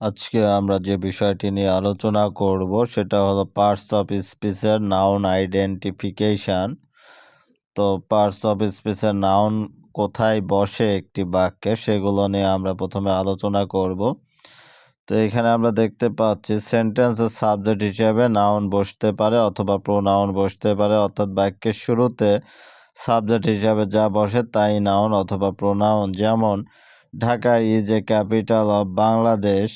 আজকে আমরা যে বিষয়টি নিয়ে আলোচনা করব সেটা হলো পার্টস অফ স্পিচের নাউন আইডেন্টিফিকেশন তো পার্টস অফ স্পিচের নাউন কোথায় বসে একটি বাক্যে সেগুলো নিয়ে আমরা প্রথমে আলোচনা করব। তো এখানে আমরা দেখতে পাচ্ছি সেন্টেন্সের সাবজেক্ট হিসেবে নাউন বসতে পারে অথবা প্রোনাউন বসতে পারে। অর্থাৎ বাক্যের শুরুতে সাবজেক্ট হিসাবে যা বসে তাই নাউন অথবা প্রোনাউন যেমন Dhaka is a capital of Bangladesh,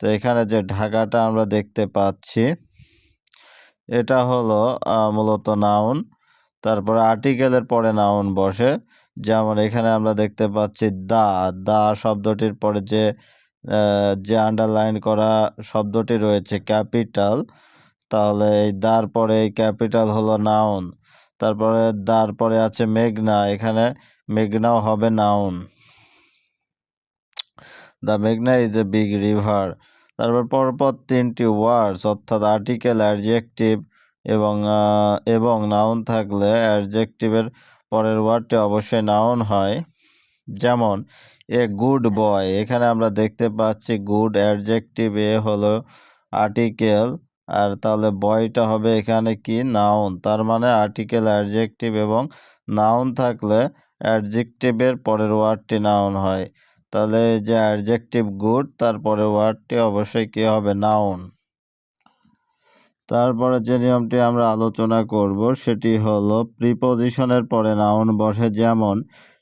তো এখানে যে ঢাকাটা আমরা দেখতে পাচ্ছি, এটা হলো মূলত নাউন। তারপরে আর্টিকেলের পরে নাউন বসে। যেমন এখানে আমরা দেখতে পাচ্ছি দা দা শব্দটির পরে যে যে আন্ডারলাইন করা শব্দটি রয়েছে ক্যাপিটাল, তাহলে এই দার পরে এই ক্যাপিটাল হলো নাউন। তারপরে দার পরে আছে মেঘনা, এখানে মেঘনাও হবে নাউন। দ্য মেঘনা ইজ এ বিগ রিভার। তারপর পরপর তিনটি ওয়ার্ডস, অর্থাৎ আর্টিকেল অ্যাডজেক্টিভ এবং এবং নাউন থাকলে অ্যাডজেক্টিভের পরের ওয়ার্ডটি অবশ্যই নাউন হয়। যেমন, এ গুড বয়, এখানে আমরা দেখতে পাচ্ছি গুড অ্যাডজেক্টিভ, এ হলো আর্টিকেল, আর তাহলে বয়টা হবে এখানে কি? নাউন তার মানে আর্টিকেল অ্যাডজেক্টিভ এবং নাউন থাকলে অ্যাডজেক্টিভের পরের ওয়ার্ডটি নাউন হয়। তাহলে যে অ্যাডজেক্টিভ গুড তারপরে ওয়ার্ডটি অবশ্যই কী হবে? নাউন তারপরে যে নিয়মটি আমরা আলোচনা করব, সেটি হলো প্রিপোজিশনের পরে নাউন বসে যেমন,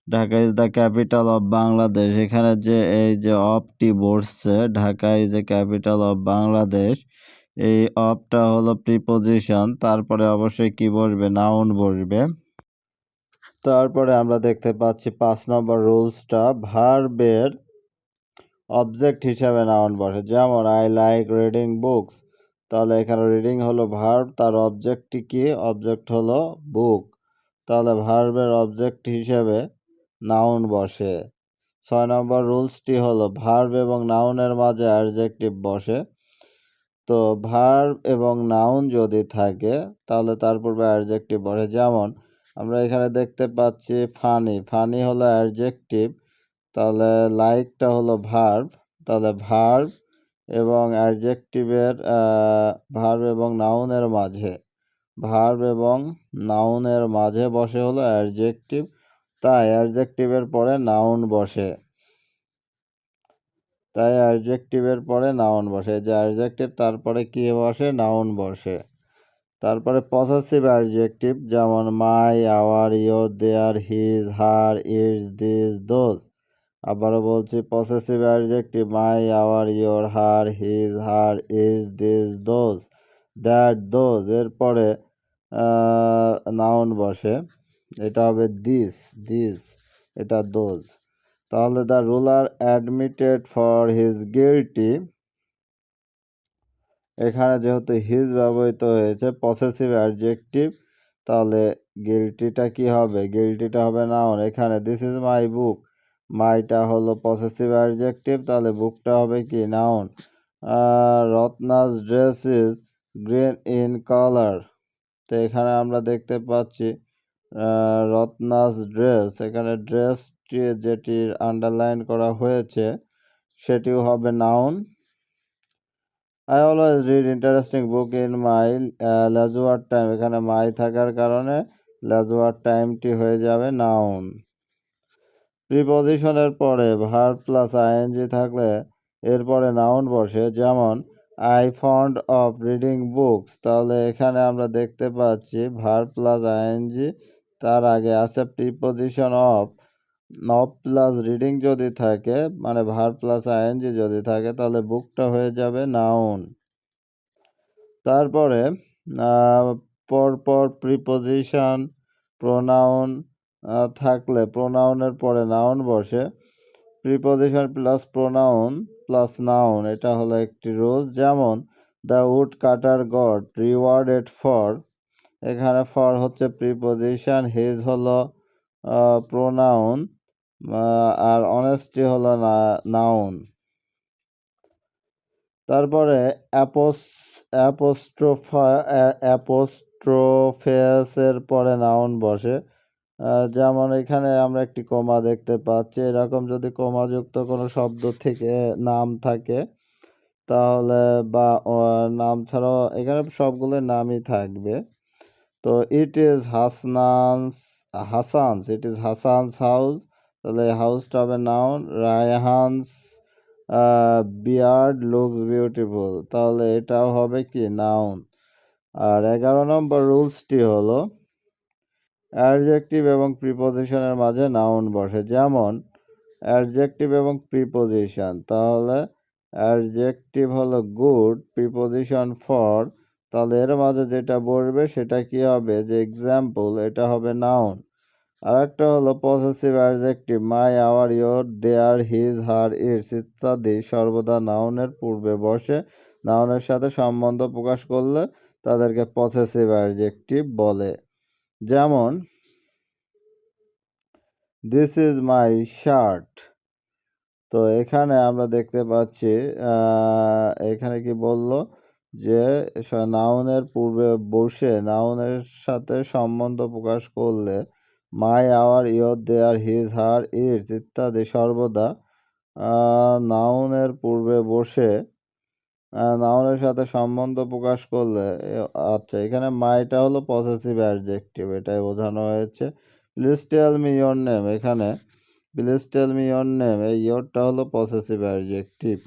Dhaka is the capital of Bangladesh এখানে যে এই যে অফটি বসছে, Dhaka is a capital of Bangladesh এই অফটা হলো প্রিপোজিশন তারপরে অবশ্যই কি বসবে? নাউন বসবে। তারপরে আমরা দেখতে পাচ্ছি পাঁচ নম্বর রুলসটা ভার্বের অবজেক্ট হিসাবে নাউন বসে। যেমন আই লাইক রিডিং বুকস তাহলে এখানে রিডিং হলো ভার্ব তার অবজেক্টটি কি? অবজেক্ট হলো বুক তাহলে ভার্বের অবজেক্ট হিসেবে নাউন বসে। ছয় নম্বর রুলসটি হলো ভার্ব এবং নাউনের মাঝে অ্যাডজেক্টিভ বসে। তো ভার্ব এবং নাউন যদি থাকে, তাহলে তার পূর্বে অ্যাডজেক্টিভ বসে। যেমন আমরা এখানে দেখতে পাচ্ছি ফানি ফানি হলো অ্যাডজেক্টিভ তাহলে লাইকটা হলো ভার্ব তাহলে ভার্ব এবং অ্যাডজেক্টিভের ভার্ব এবং নাউনের মাঝে। ভার্ব এবং নাউনের মাঝে বসে হলো অ্যাডজেক্টিভ তাই অ্যাডজেক্টিভের পরে নাউন বসে। তাই অ্যাডজেক্টিভের পরে নাউন বসে। যে অ্যাডজেক্টিভ তারপরে কী বসে? নাউন বসে। তারপরে possessive adjective my our your their there his her is this those আবারও বলছি possessive adjective my our your her his her is this those that those এরপরে নাউন বসে। এটা হবে দিস দিস এটা দোজ তাহলে the ruler admitted for his guilty এখানে যেহেতু হিজ ব্যবহৃত হয়েছে পসেসিভ অ্যাডজেক্টিভ তাহলে গিলটিটা কি হবে? গিলটিটা হবে নাউন এখানে দিস ইজ মাই বুক মাইটা হলো পসেসিভ অ্যাডজেক্টিভ তাহলে বুকটা হবে কি? Noun Ratna's dress is green in colour তো এখানে আমরা দেখতে পাচ্ছি রত্নাস ড্রেস এখানে ড্রেসটি যেটির আন্ডারলাইন করা হয়েছে, সেটিও হবে noun I always read interesting book in my leisure time এখানে মাই থাকার কারণে লেজুয়ার টাইমটি হয়ে যাবে নাউন প্রিপজিশনের পরে ভার প্লাস আইএনজি থাকলে এরপরে নাউন বসে। যেমন I fond of reading books তাহলে এখানে আমরা দেখতে পাচ্ছি ভার প্লাস আইএনজি তার আগে আছে preposition of of plus reading যদি থাকে মানে ভার প্লাস আইএনজি যদি থাকে, তাহলে বুকটা হয়ে যাবে নাউন তারপরে পরপর প্রিপজিশন প্রোনাউন থাকলে প্রোনাউনের পরে নাউন বসে। Preposition plus pronoun plus noun এটা হলো একটি রুল যেমন the woodcutter God rewarded for এখানে ফর হচ্ছে প্রিপজিশন হিজ হলো প্রোনাউন আর অনেস্টি হলো না নাউন তারপরে অ্যাপোস অ্যাপোস্ট্রোফা অ্যাপোস্ট্রোফেসের পরে নাউন বসে। যেমন এখানে আমরা একটি কোমা দেখতে পাচ্ছি। এরকম যদি কোমাযুক্ত কোনো শব্দ থেকে নাম থাকে, তাহলে বা নাম ছাড়াও এখানে সবগুলোই নামই থাকবে। তো it is Hasnan's Hasan's it is Hasan's house তাহলে হাউসটা হবে noun. Raihan's beard looks beautiful তাহলে এটাও হবে কি নাউন। আর ১১ নম্বর রুলসটি হলো অ্যাডজেক্টিভ এবং প্রিপোজিশনের মাঝে নাউন বসে। যেমন অ্যাডজেক্টিভ এবং প্রিপোজিশন তাহলে অ্যাডজেক্টিভ হলো গুড, প্রিপোজিশন ফর তাহলে এর মাঝে যেটা বসবে সেটা কি হবে যে এক্সাম্পল এটা হবে নাউন। আরেকটা হলো possessive adjective my, our, your, their, his, her, its ইত্যাদি সর্বদা নাউনের পূর্বে বসে। নাউনের সাথে সম্বন্ধ প্রকাশ করলে তাদেরকে পসেসিভ অ্যাডজেক্টিভ বলে। যেমন দিস ইজ মাই শার্ট। তো এখানে আমরা দেখতে পাচ্ছি এখানে কি বলল যে নাউনের পূর্বে বসে নাউনের সাথে সম্বন্ধ প্রকাশ করলে my, our, your, their, his, her, its ইত্যাদি সর্বদা নাউনের পূর্বে বসে নাউনের সাথে সম্বন্ধ প্রকাশ করলে আচ্ছা এখানে মাইটা হলো পসেসিভ অ্যাডজেক্টিভ এটাই বোঝানো হয়েছে। Please tell me your name এখানে please tell me your name এই ইয়োরটা হলো পসেসিভ অ্যাডজেক্টিভ।